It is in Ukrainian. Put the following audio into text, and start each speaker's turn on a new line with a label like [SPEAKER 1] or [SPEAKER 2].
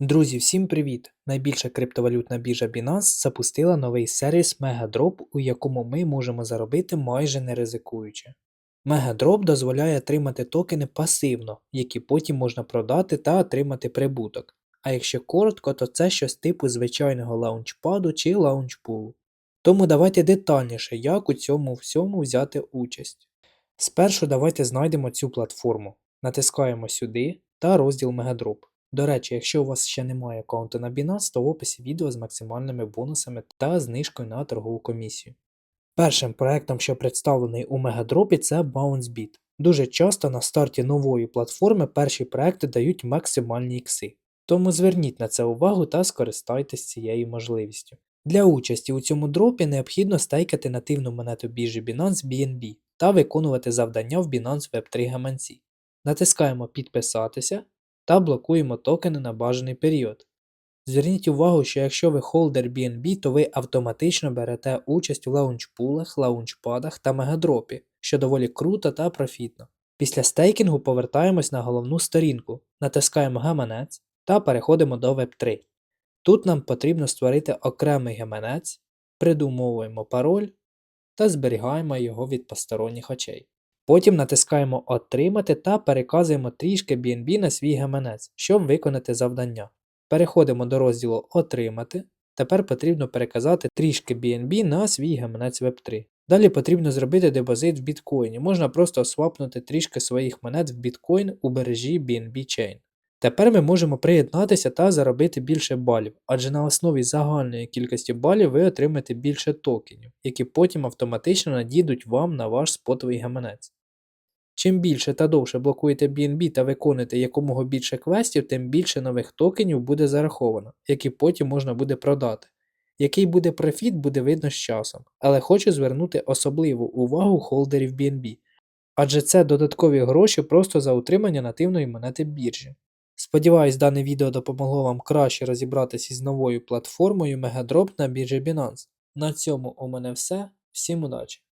[SPEAKER 1] Друзі, всім привіт! Найбільша криптовалютна біржа Binance запустила новий сервіс Megadrop, у якому ми можемо заробити майже не ризикуючи. Megadrop дозволяє отримати токени пасивно, які потім можна продати та отримати прибуток. А якщо коротко, то це щось типу звичайного лаунчпаду чи лаунчпулу. Тому давайте детальніше, як у цьому всьому взяти участь. Спершу давайте знайдемо цю платформу, натискаємо сюди та розділ Megadrop. До речі, якщо у вас ще немає аккаунту на Binance, то в описі відео з максимальними бонусами та знижкою на торгову комісію. Першим проектом, що представлений у Мегадропі, це BounceBeat. Дуже часто на старті нової платформи перші проекти дають максимальні ікси. Тому зверніть на це увагу та скористайтесь цією можливістю. Для участі у цьому дропі необхідно стейкати нативну монету біржі Binance BNB та виконувати завдання в Binance Web3 гаманці. Натискаємо Підписатися та блокуємо токени на бажаний період. Зверніть увагу, що якщо ви холдер BNB, то ви автоматично берете участь у лаунчпулах, лаунчпадах та мегадропі, що доволі круто та профітно. Після стейкінгу повертаємось на головну сторінку, натискаємо гаманець та переходимо до Web3. Тут нам потрібно створити окремий гаманець, придумовуємо пароль та зберігаємо його від посторонніх очей. Потім натискаємо Отримати та переказуємо трішки BNB на свій гаманець, щоб виконати завдання. Переходимо до розділу Отримати. Тепер потрібно переказати трішки BNB на свій гаманець Web3. Далі потрібно зробити депозит в біткоїні. Можна просто свапнути трішки своїх монет в біткоін у бережі BNB Chain. Тепер ми можемо приєднатися та заробити більше балів, адже на основі загальної кількості балів ви отримаєте більше токенів, які потім автоматично надійдуть вам на ваш спотовий гаманець. Чим більше та довше блокуєте BNB та виконуєте якомога більше квестів, тим більше нових токенів буде зараховано, які потім можна буде продати. Який буде профіт, буде видно з часом, але хочу звернути особливу увагу холдерів BNB, адже це додаткові гроші просто за утримання нативної монети біржі. Сподіваюсь, дане відео допомогло вам краще розібратися із новою платформою Megadrop на біржі Binance. На цьому у мене все. Всім удачі!